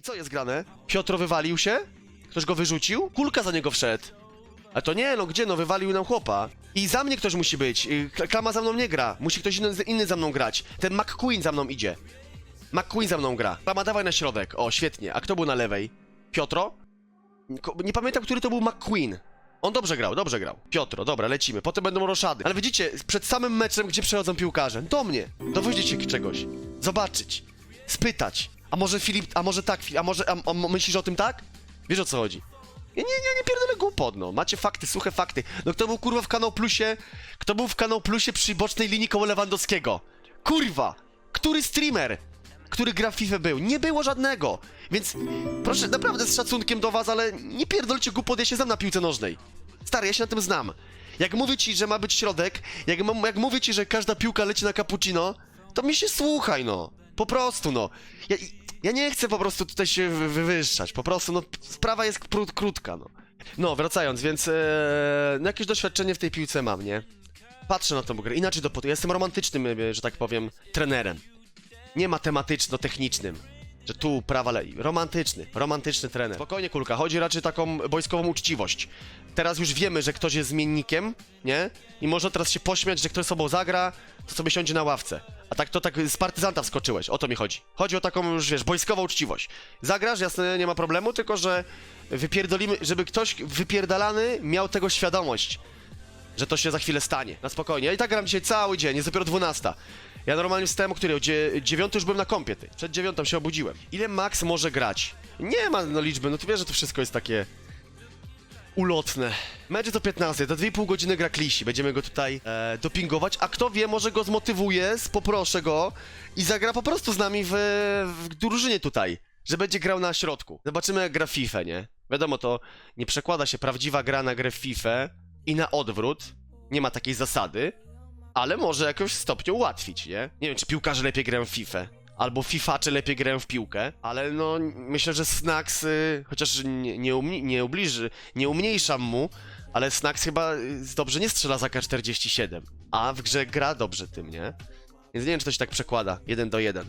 i co jest grane? Piotr wywalił się? Ktoś go wyrzucił? Kulka za niego wszedł. A to nie, no gdzie, no wywalił nam chłopa. I za mnie ktoś musi być. Y, Kla- Klama za mną nie gra. Musi ktoś inny, inny za mną grać. Ten McQueen za mną idzie. McQueen za mną gra. Klama, dawaj na środek. O, świetnie. A kto był na lewej? Piotro? Nie pamiętam, który to był McQueen. On dobrze grał, dobrze grał. Piotro, dobra, lecimy. Potem będą roszady. Ale widzicie, przed samym meczem, gdzie przychodzą piłkarze? Do mnie. Dowoźcie się czegoś. Zobaczyć. Spytać. A może Filip, a może tak, a może, a, a myślisz o tym tak? Wiesz o co chodzi? Nie, nie, nie pierdolę głupot, no. Macie fakty, suche fakty. No kto był kurwa w Kanał Plusie? Kto był w Kanał Plusie przy bocznej linii koło Lewandowskiego? Kurwa! Który streamer? Który gra w FIFA był? Nie było żadnego! Więc proszę, naprawdę z szacunkiem do was, ale nie pierdolcie głupot, ja się znam na piłce nożnej. Stary, ja się na tym znam. Jak mówię ci, że ma być środek, jak, jak mówię ci, że każda piłka leci na cappuccino, to mi się słuchaj, no. Po prostu, no. Ja, ja nie chcę po prostu tutaj się wy- wywyższać, po prostu, no, sprawa jest kró- krótka, no. No, wracając, więc e, no, jakieś doświadczenie w tej piłce mam, nie? Patrzę na tą grę, inaczej do Ja jestem romantycznym, e, że tak powiem, trenerem. Nie matematyczno-technicznym. Że tu prawa lei. Romantyczny, romantyczny trener. Spokojnie, kulka, chodzi raczej taką wojskową uczciwość. Teraz już wiemy, że ktoś jest zmiennikiem, nie? I można teraz się pośmiać, że ktoś sobą zagra, to sobie siądzie na ławce. A tak to tak z partyzanta wskoczyłeś, o to mi chodzi. Chodzi o taką już, wiesz, wojskową uczciwość. Zagrasz, jasne, nie ma problemu, tylko że wypierdolimy, żeby ktoś wypierdalany miał tego świadomość że to się za chwilę stanie. Na spokojnie. Ja i tak gram dzisiaj cały dzień, jest dopiero 12. Ja normalnie wstałem o której? O dzie- dziewiątej już byłem na kąpie, ty. Przed dziewiątą się obudziłem. Ile Max może grać? Nie ma no liczby, no ty wiesz, że to wszystko jest takie... ulotne. Mecz to 15, to 2,5 godziny gra Klisi, będziemy go tutaj e, dopingować, a kto wie, może go zmotywuje, poproszę go i zagra po prostu z nami w, w drużynie tutaj, że będzie grał na środku. Zobaczymy jak gra w FIFA, nie? Wiadomo, to nie przekłada się prawdziwa gra na grę w FIFA i na odwrót, nie ma takiej zasady, ale może jakoś stopniu ułatwić, nie? Nie wiem, czy piłkarze lepiej grają w FIFA, albo fifacze lepiej grają w piłkę, ale no myślę, że Snax, y, chociaż nie, nie, nie ubliży, nie umniejszam mu, ale Snax chyba y, dobrze nie strzela za K47, a w grze gra dobrze tym, nie? Więc nie wiem, czy to się tak przekłada, jeden do jeden.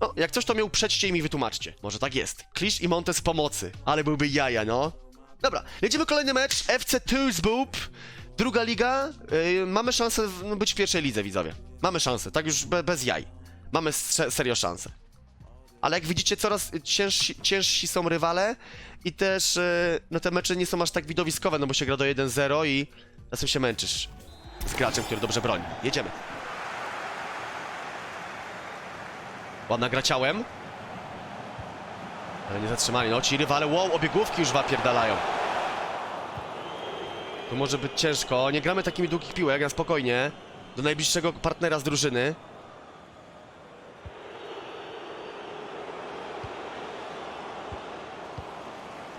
No, jak coś to mnie uprzedźcie i mi wytłumaczcie. Może tak jest. Klisz i Montes pomocy, ale byłby jaja, no. Dobra, lecimy kolejny mecz, FC Tulsbub, druga liga, yy, mamy szansę no, być w pierwszej lidze, widzowie. Mamy szansę, tak już be, bez jaj. Mamy se- serio szansę. Ale jak widzicie, coraz ciężsi, ciężsi są rywale i też yy, no te mecze nie są aż tak widowiskowe, no bo się gra do 1-0 i czasem się męczysz z graczem, który dobrze broni. Jedziemy. Ładna gra ciałem. Ale nie zatrzymali. No ci rywale, wow, obiegówki już wapierdalają. Tu może być ciężko. Nie gramy takimi długich piłek, na spokojnie. Do najbliższego partnera z drużyny.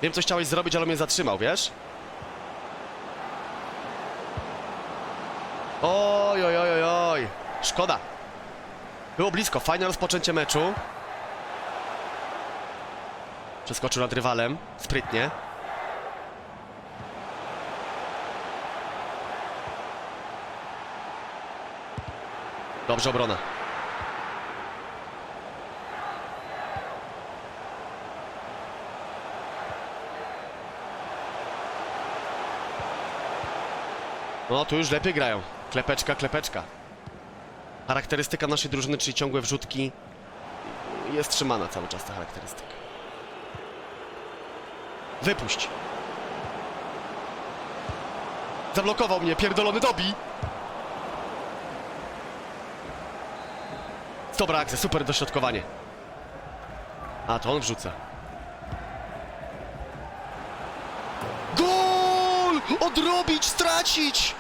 Wiem, co chciałeś zrobić, ale mnie zatrzymał, wiesz? Oj, oj, oj, oj. Szkoda. Było blisko. Fajne rozpoczęcie meczu. Przeskoczył nad rywalem. Sprytnie. Dobrze obrona. No, tu już lepiej grają. Klepeczka, klepeczka. Charakterystyka naszej drużyny, czyli ciągłe wrzutki, jest trzymana cały czas ta charakterystyka. Wypuść. Zablokował mnie, pierdolony dobi. Dobra akcja, super dośrodkowanie. A, to on wrzuca. Odrobić, stracić!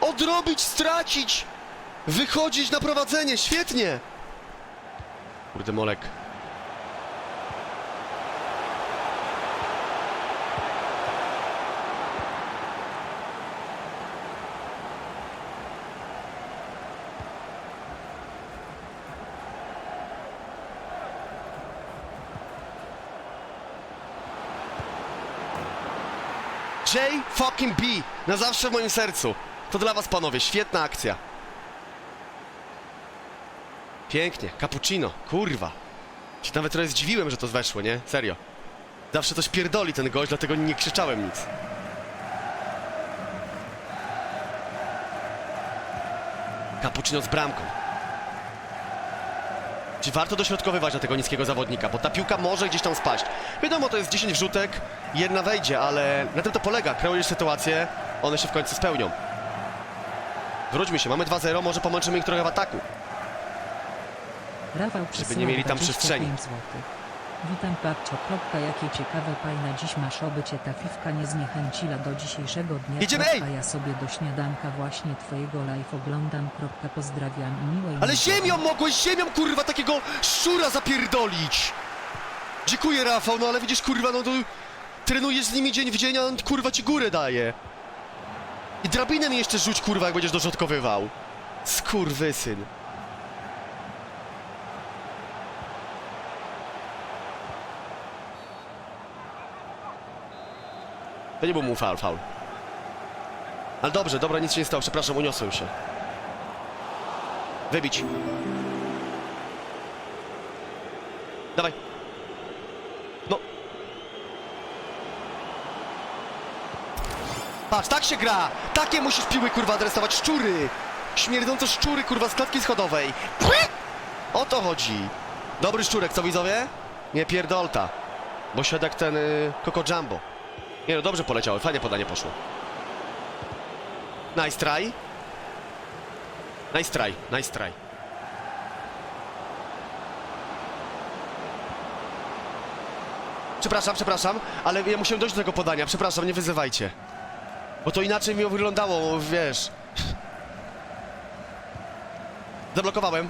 Odrobić, stracić! Wychodzić na prowadzenie, świetnie! Kurde, Molek. Fucking B! Na zawsze w moim sercu. To dla was, panowie, świetna akcja. Pięknie, cappuccino, kurwa. Się nawet trochę zdziwiłem, że to weszło, nie? Serio. Zawsze coś pierdoli ten gość, dlatego nie krzyczałem nic. Cappuccino z bramką. Czy warto dośrodkowywać na tego niskiego zawodnika, bo ta piłka może gdzieś tam spaść. Wiadomo, to jest 10 wrzutek, jedna wejdzie, ale na tym to polega. Kreujesz sytuację, one się w końcu spełnią. Wróćmy się, mamy 2-0, może pomęczymy ich trochę w ataku. Rafał Żeby nie mieli tam 25 przestrzeni. złotych. Witam. Kropka, jakie ciekawe fajna dziś masz obycie ta fifka nie zniechęciła do dzisiejszego dnia. Jedziemy, ej! ja sobie do śniadanka właśnie twojego live oglądam. Kropka, pozdrawiam i miłej Ale nocy. ziemią mogłeś, ziemią kurwa takiego szczura zapierdolić! Dziękuję Rafał, no ale widzisz kurwa, no to trenujesz z nimi dzień w dzień, a on kurwa ci górę daje. I drabinę mi jeszcze rzuć kurwa, jak będziesz dośrodkowywał. Skurwysyn. To nie był mu faul, faul. Ale dobrze, dobra, nic się nie stało, przepraszam, uniosłem się. Wybić. Dawaj. No. Patrz, tak się gra! Takie musisz piły, kurwa, adresować. Szczury! Śmierdzące szczury, kurwa, z klatki schodowej. O to chodzi. Dobry szczurek, co widzowie? Nie pierdolta. Bo środek ten y, Coco Jumbo. Nie no, dobrze poleciały, fajnie podanie poszło. Nice try. Nice try, nice try. Przepraszam, przepraszam, ale ja musiałem dojść do tego podania. Przepraszam, nie wyzywajcie. Bo to inaczej mi wyglądało, wiesz. Zablokowałem.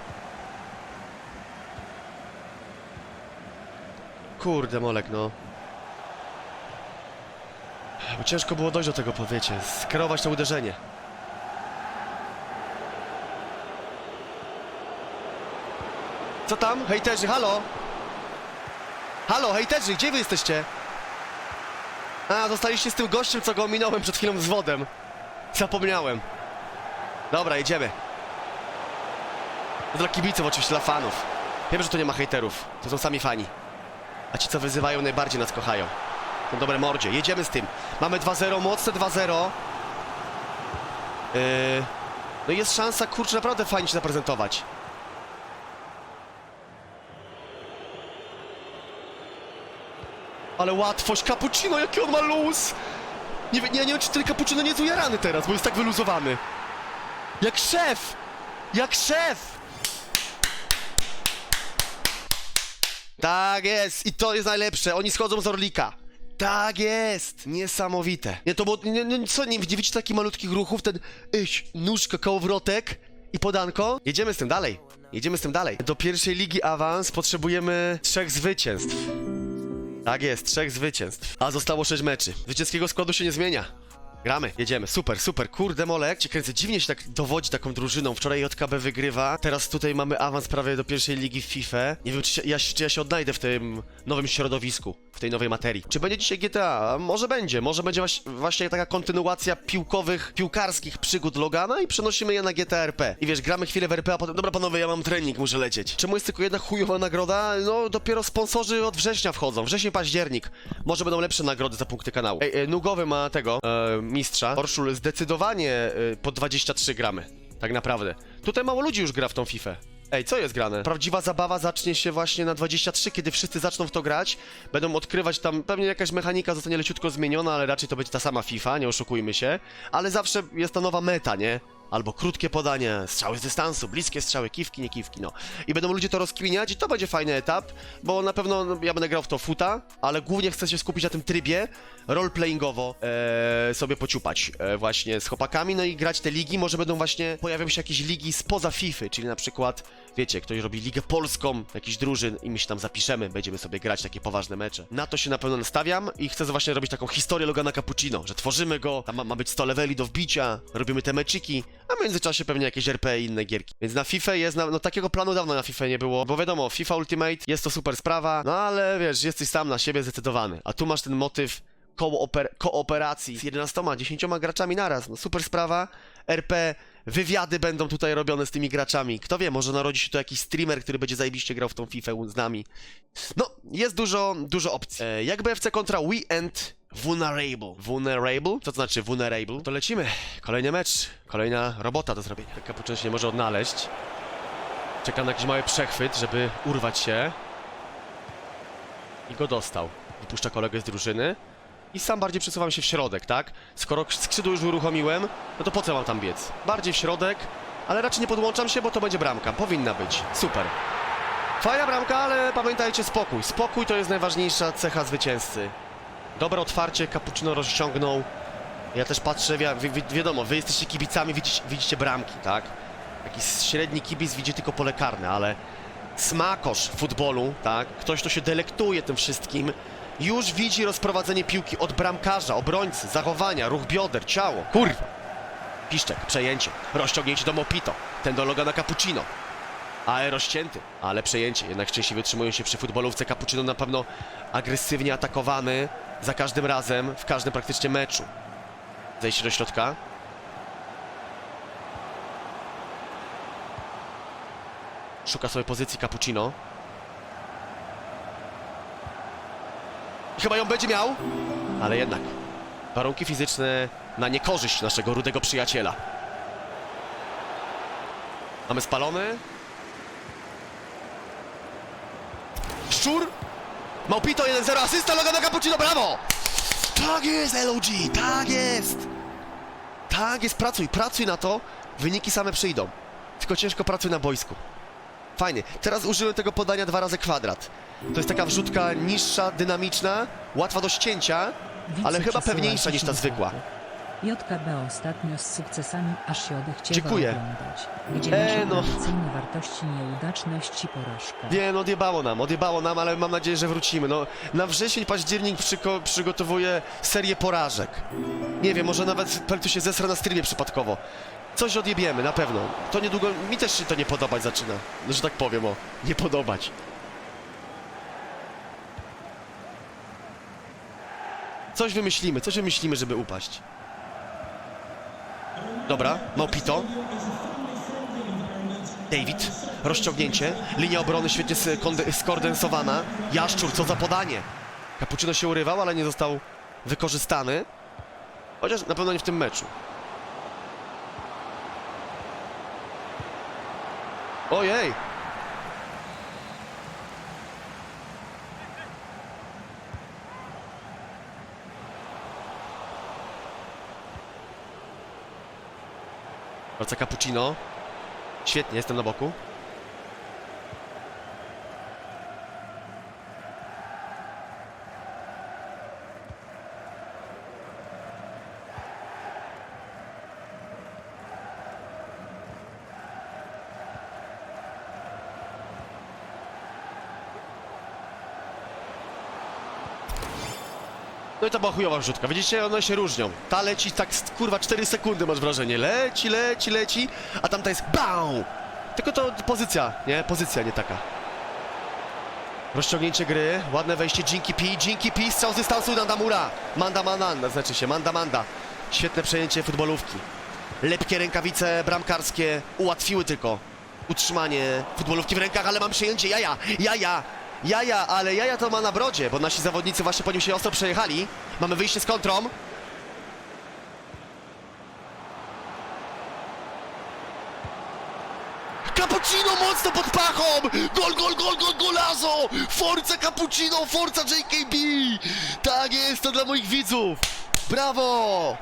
Kurde, Molek, no. Ciężko było dojść do tego, powiecie, skierować to uderzenie. Co tam? Hejterzy, halo? Halo, hejterzy, gdzie wy jesteście? A, zostaliście z tym gościem, co go ominąłem przed chwilą z wodem. Zapomniałem. Dobra, jedziemy. Dla kibiców, oczywiście dla fanów. Wiem, że tu nie ma hejterów. To są sami fani. A ci, co wyzywają, najbardziej nas kochają. Są dobre mordzie. Jedziemy z tym. Mamy 2-0, mocne 2-0. Yy... No jest szansa, kurczę, naprawdę fajnie się zaprezentować. Ale łatwość, cappuccino, jaki on ma luz! Nie, nie, nie wiem, czy ten cappuccino nie jest ujarany teraz, bo jest tak wyluzowany. Jak szef! Jak szef! Tak jest! I to jest najlepsze, oni schodzą z Orlika. Tak jest! Niesamowite. Nie, to było, nie, nie, co, nie, nie widzicie takich malutkich ruchów? Ten, iś, nóżka, kołowrotek i podanko? Jedziemy z tym dalej. Jedziemy z tym dalej. Do pierwszej ligi awans potrzebujemy trzech zwycięstw. Tak jest, trzech zwycięstw. A zostało sześć meczy. Zwycięskiego składu się nie zmienia. Gramy, jedziemy, super, super, kurde Molek, cię kręcę, dziwnie się tak dowodzi taką drużyną, wczoraj JKB wygrywa, teraz tutaj mamy awans prawie do pierwszej ligi w FIFA, nie wiem czy, się, ja, czy ja się odnajdę w tym nowym środowisku, w tej nowej materii. Czy będzie dzisiaj GTA? Może będzie, może będzie właśnie taka kontynuacja piłkowych, piłkarskich przygód Logana i przenosimy je na GTA RP. I wiesz, gramy chwilę w RP, a potem, dobra panowie, ja mam trening, muszę lecieć. Czemu jest tylko jedna chujowa nagroda? No, dopiero sponsorzy od września wchodzą, wrzesień, październik. Może będą lepsze nagrody za punkty kanału. Ej, e, Nugowy ma tego, e, mistrza. Orszul zdecydowanie e, po 23 gramy. Tak naprawdę. Tutaj mało ludzi już gra w tą FIFA. Ej, co jest grane? Prawdziwa zabawa zacznie się właśnie na 23, kiedy wszyscy zaczną w to grać. Będą odkrywać tam, pewnie jakaś mechanika zostanie leciutko zmieniona, ale raczej to będzie ta sama FIFA, nie oszukujmy się. Ale zawsze jest ta nowa meta, nie? Albo krótkie podania, strzały z dystansu, bliskie strzały, kiwki, nie kiwki, no. I będą ludzie to rozkminiać i to będzie fajny etap, bo na pewno no, ja będę grał w to futa, ale głównie chcę się skupić na tym trybie roleplayingowo e, sobie pociupać e, właśnie z chłopakami, no i grać te ligi, może będą właśnie, pojawią się jakieś ligi spoza FIFA, czyli na przykład, wiecie, ktoś robi ligę polską, jakiś drużyn i my się tam zapiszemy, będziemy sobie grać takie poważne mecze. Na to się na pewno nastawiam i chcę właśnie robić taką historię Logana Cappuccino, że tworzymy go, tam ma, ma być 100 leveli do wbicia, robimy te meczyki, a w międzyczasie pewnie jakieś RP i inne gierki. Więc na FIFA jest, na, no takiego planu dawno na FIFA nie było, bo wiadomo, FIFA Ultimate jest to super sprawa, no ale wiesz, jesteś sam na siebie zdecydowany, a tu masz ten motyw kooper kooperacji z 11, 10 graczami naraz, no super sprawa, RP wywiady będą tutaj robione z tymi graczami. Kto wie, może narodzi się tu jakiś streamer, który będzie zajebiście grał w tą FIFA z nami. No, jest dużo, dużo opcji. E, jak BFC kontra and Vulnerable. Vulnerable? Co to znaczy vulnerable? To lecimy. Kolejny mecz, kolejna robota do zrobienia. Kapuczyn się nie może odnaleźć. Czeka na jakiś mały przechwyt, żeby urwać się. I go dostał. Wypuszcza kolegę z drużyny. I sam bardziej przesuwam się w środek, tak? Skoro skrzydło już uruchomiłem, no to po co mam tam biec? Bardziej w środek, ale raczej nie podłączam się, bo to będzie bramka. Powinna być. Super. Fajna bramka, ale pamiętajcie spokój. Spokój to jest najważniejsza cecha zwycięzcy. Dobre otwarcie, Cappuccino rozciągnął. Ja też patrzę, wi wi wiadomo, wy jesteście kibicami, widzicie, widzicie bramki, tak? Jakiś średni kibic widzi tylko pole karne, ale smakosz futbolu, tak? Ktoś, kto się delektuje tym wszystkim, już widzi rozprowadzenie piłki od bramkarza, obrońcy, zachowania, ruch bioder, ciało. Kurwa! Piszczek, przejęcie, rozciągnięcie do Mopito, ten do Logana Cappuccino. Ale rozcięty, ale przejęcie. Jednak szczęśliwie utrzymują się przy futbolówce. Cappuccino na pewno agresywnie atakowany za każdym razem, w każdym praktycznie meczu. Zejście do środka. Szuka sobie pozycji Cappuccino. Chyba ją będzie miał, ale jednak warunki fizyczne na niekorzyść naszego rudego przyjaciela. Mamy spalony. Szczur. Małpito 1-0, asysta Logana Cappuccino, brawo! Tak jest, LOG, tak jest! Tak jest, pracuj, pracuj na to, wyniki same przyjdą. Tylko ciężko pracuj na boisku. Fajnie. Teraz użyłem tego podania dwa razy kwadrat. To jest taka wrzutka niższa, dynamiczna, łatwa do ścięcia, ale chyba pewniejsza niż ta 10 zwykła. JKB ostatnio z sukcesami aż się odechciewa Dziękuję. oglądać. Gdzie E, no. wartości nieudaczność i porażka. Nie, no odjebało nam, odjebało nam, ale mam nadzieję, że wrócimy. No, na wrzesień, październik przyko- przygotowuję serię porażek. Nie wiem, może nawet Peltu się zesra na streamie przypadkowo. Coś odjebiemy, na pewno. To niedługo, mi też się to nie podobać zaczyna. No, że tak powiem, o, nie podobać. Coś wymyślimy, coś wymyślimy, żeby upaść. Dobra, Małpito. David, rozciągnięcie, linia obrony świetnie skonde- skondensowana. Jaszczur, co za podanie. Cappuccino się urywał, ale nie został wykorzystany. Chociaż na pewno nie w tym meczu. Ojej! Wraca Cappuccino. Świetnie, jestem na boku. No i to była chujowa wrzutka. Widzicie, one się różnią. Ta leci tak, kurwa, 4 sekundy masz wrażenie. Leci, leci, leci, a tamta jest BAU! Tylko to pozycja, nie? Pozycja nie taka. Rozciągnięcie gry, ładne wejście Jinky P, Jinky P, strzał z dystansu Nandamura. Manda Mananda, znaczy się, Manda Manda. Świetne przejęcie futbolówki. Lepkie rękawice bramkarskie ułatwiły tylko utrzymanie futbolówki w rękach, ale mam przejęcie jaja, jaja, jaja, ale jaja to ma na brodzie, bo nasi zawodnicy właśnie po nim się ostro przejechali. Mamy wyjście z kontrą. Cappuccino mocno pod pachą! Gol, gol, gol, gol, golazo! Forza Cappuccino, Forza JKB! Tak jest, to dla moich widzów! Brawo!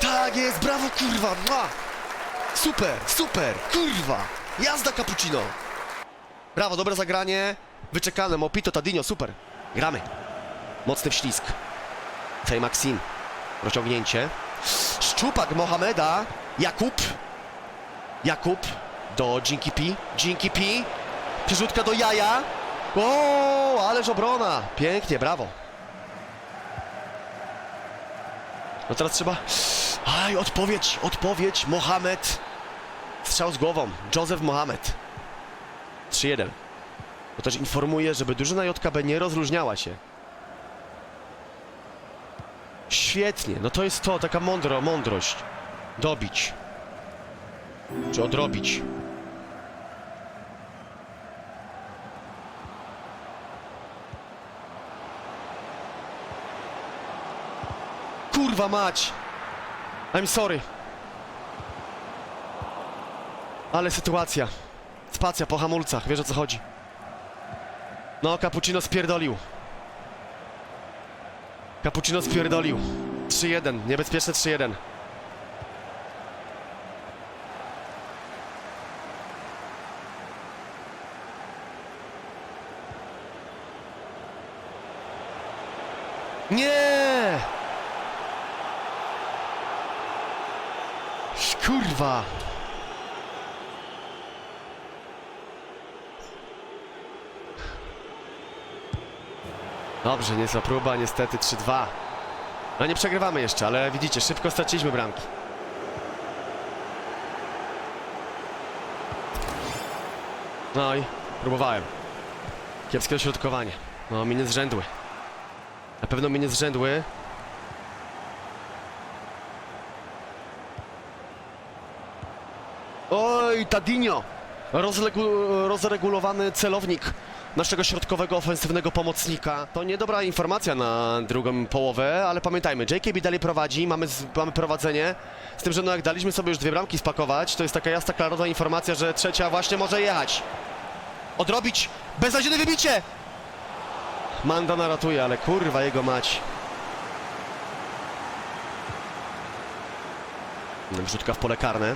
Tak jest, brawo kurwa! Super, super, kurwa! Jazda Cappuccino! Brawo, dobre zagranie. Wyczekane, Mopito, Tadinho, super. Gramy. Mocny wślizg. Tej Maxim. Rozciągnięcie. Szczupak Mohameda. Jakub. Jakub do Jinky P. Jinky P. Przerzutka do Jaja. O, ależ obrona. Pięknie, brawo. No teraz trzeba... Aj, odpowiedź, odpowiedź. Mohamed. Strzał z głową. Joseph Mohamed. 3-1. To też informuje, żeby drużyna JKB nie rozróżniała się. Świetnie, no to jest to, taka mądro, mądrość. Dobić. Czy odrobić? Kurwa mać! I'm sorry. Ale sytuacja. Spacja po hamulcach, wiesz o co chodzi. No, Cappuccino spierdolił. Cappuccino spierdolił. 3-1, niebezpieczne 3-1. Nie! Kurwa! Dobrze, niezła próba, niestety 3-2. No nie przegrywamy jeszcze, ale widzicie, szybko straciliśmy bramki. No i próbowałem. Kiepskie dośrodkowanie. No, mi nie zrzędły. Na pewno mi nie zrzędły. Oj, Tadinho! Rozlegu- rozregulowany celownik naszego środkowego ofensywnego pomocnika. To niedobra informacja na drugą połowę, ale pamiętajmy, JKB dalej prowadzi, mamy, mamy prowadzenie. Z tym, że no jak daliśmy sobie już dwie bramki spakować, to jest taka jasna, klarowna informacja, że trzecia właśnie może jechać. Odrobić! Beznadziejne wybicie! Mandana ratuje, ale kurwa jego mać. Wrzutka w pole karne.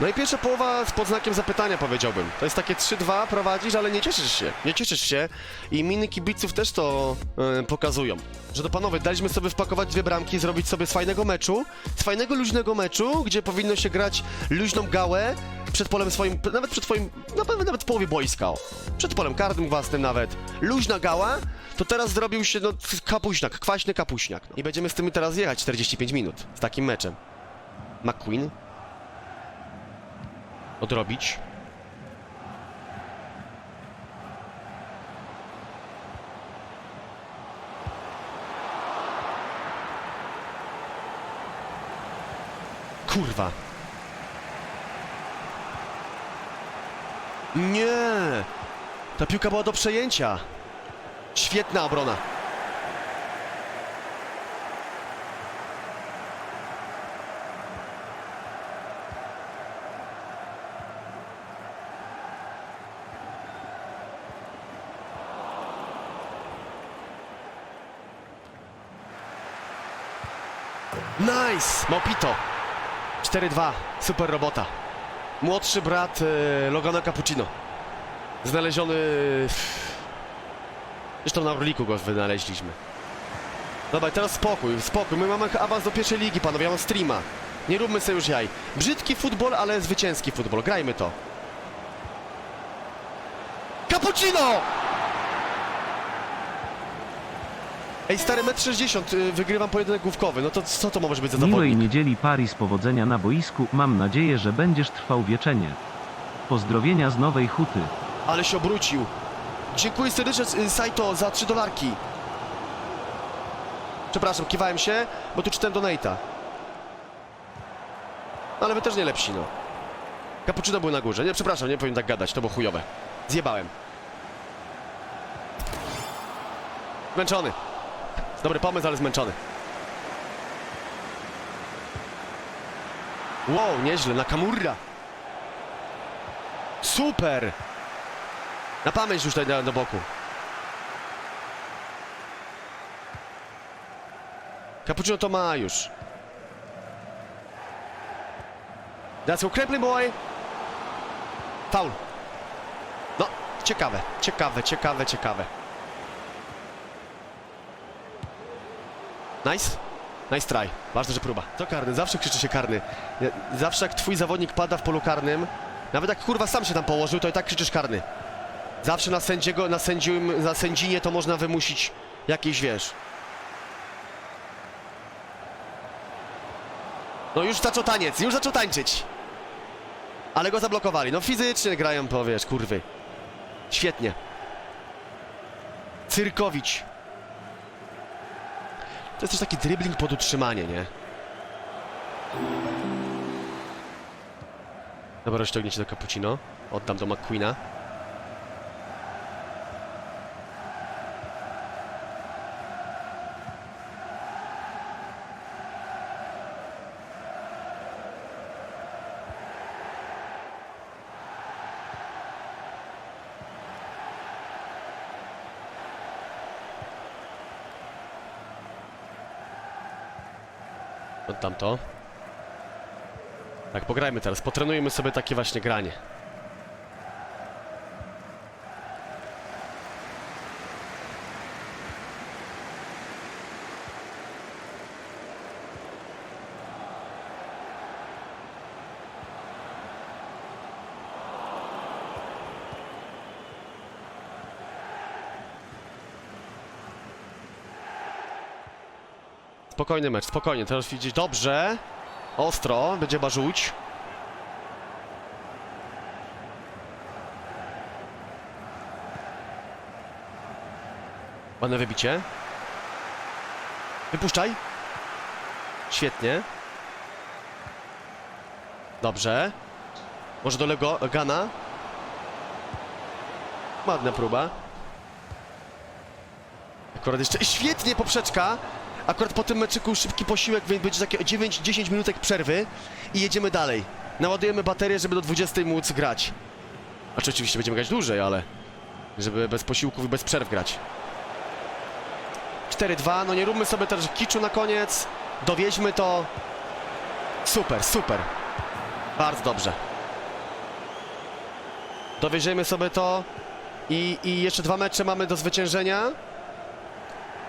No i pierwsza połowa z podznakiem zapytania powiedziałbym. To jest takie 3-2, prowadzisz, ale nie cieszysz się. Nie cieszysz się i miny kibiców też to e, pokazują. Że to panowie, daliśmy sobie wpakować dwie bramki, zrobić sobie z fajnego meczu, z fajnego luźnego meczu, gdzie powinno się grać luźną gałę przed polem swoim, nawet przed twoim, nawet, nawet w połowie boiska, o. Przed polem karnym własnym nawet. Luźna gała, to teraz zrobił się no kapuśniak, kwaśny kapuśniak. No. I będziemy z tym teraz jechać 45 minut, z takim meczem. McQueen odrobić. Kurwa. Nie! Ta piłka była do przejęcia. Świetna obrona. Nice! Mopito. 4-2. Super robota. Młodszy brat e, Logana Cappuccino. Znaleziony... w- Zresztą na Orliku go wynaleźliśmy. Dobra, teraz spokój, spokój. My mamy awans do pierwszej ligi, panowie, ja mam streama. Nie róbmy sobie już jaj. Brzydki futbol, ale zwycięski futbol. Grajmy to. Cappuccino! Ej, stary, metr 60, y, wygrywam pojedynek główkowy. No to co to może być za Miłej zawodnik? niedzieli Paris powodzenia na boisku, mam nadzieję, że będziesz trwał wieczenie. Pozdrowienia z Nowej Huty. Ale się obrócił. Dziękuję serdecznie y, Saito za 3 dolarki. Przepraszam, kiwałem się, bo tu czytałem donate'a. Ale wy też nie lepsi, no. Cappuccino był na górze. Nie, przepraszam, nie powinien tak gadać, to było chujowe. Zjebałem. Zmęczony. Dobry pomysł, ale zmęczony. Wow, nieźle, Nakamura. Super! Na pamięć już tutaj do, boku. Cappuccino to ma już. That's okrępny boy. Faul. No, ciekawe, ciekawe, ciekawe, ciekawe. Nice. Nice try. Ważne, że próba. To karny, zawsze krzyczy się karny. Zawsze jak twój zawodnik pada w polu karnym, nawet jak kurwa sam się tam położył, to i tak krzyczysz karny. Zawsze na sędziego, na sędzium, na sędzinie to można wymusić jakieś, wiesz... No już zaczął taniec, już zaczął tańczyć. Ale go zablokowali. No fizycznie grają po, wiesz, kurwy. Świetnie. Cyrkowicz. Jest też taki dribbling pod utrzymanie, nie? Dobra, rozciągnięcie do Cappuccino. Oddam do McQueena. Oddam to. Tak, pograjmy teraz. Potrenujmy sobie takie właśnie granie. Spokojny mecz, spokojnie. Teraz widzieć dobrze. Ostro, będzie barzuć. Ładne wybicie. Wypuszczaj. Świetnie. Dobrze. Może do Lego Gana. Ładna próba. Akurat jeszcze... Świetnie poprzeczka. Akurat po tym meczyku szybki posiłek, więc będzie takie 9-10 minutek przerwy i jedziemy dalej. Naładujemy baterię, żeby do 20 móc grać. Znaczy oczywiście będziemy grać dłużej, ale żeby bez posiłków i bez przerw grać. 4-2, no nie róbmy sobie też kiczu na koniec. Dowieźmy to. Super, super. Bardzo dobrze. Dowieziemy sobie to i, i jeszcze dwa mecze mamy do zwyciężenia.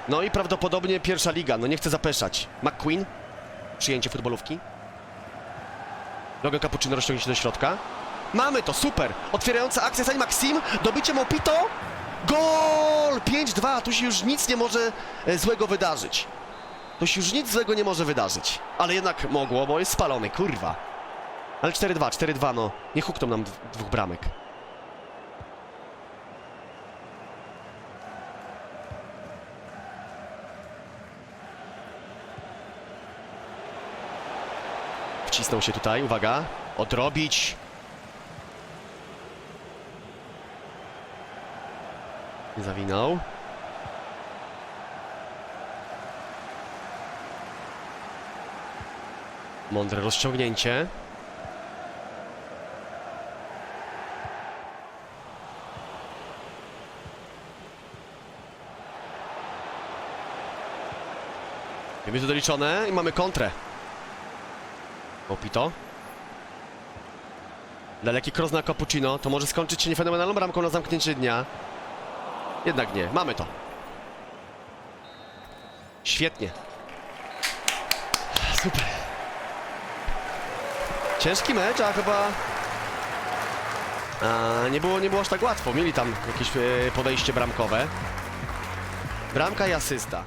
No i prawdopodobnie pierwsza liga, no nie chcę zapeszać. McQueen, przyjęcie futbolówki. Logan Cappuccino rozciągnie się do środka. Mamy to, super! Otwierająca akcja Sań Maxim, dobicie Mopito, gol! 5-2, tu się już nic nie może e, złego wydarzyć. Tu się już nic złego nie może wydarzyć. Ale jednak mogło, bo jest spalony, kurwa. Ale 4-2, 4-2, no. Nie hukną nam dwóch bramek. Wcisnął się tutaj, uwaga. Odrobić. Zawinął. Mądre rozciągnięcie. Minuty doliczone i mamy kontrę. Opito. Daleki cross na Cappuccino. To może skończyć się niefenomenalną bramką na zamknięcie dnia. Jednak nie. Mamy to. Świetnie. Super. Ciężki mecz, a chyba... A, nie, było, nie było aż tak łatwo. Mieli tam jakieś e, podejście bramkowe. Bramka i asysta.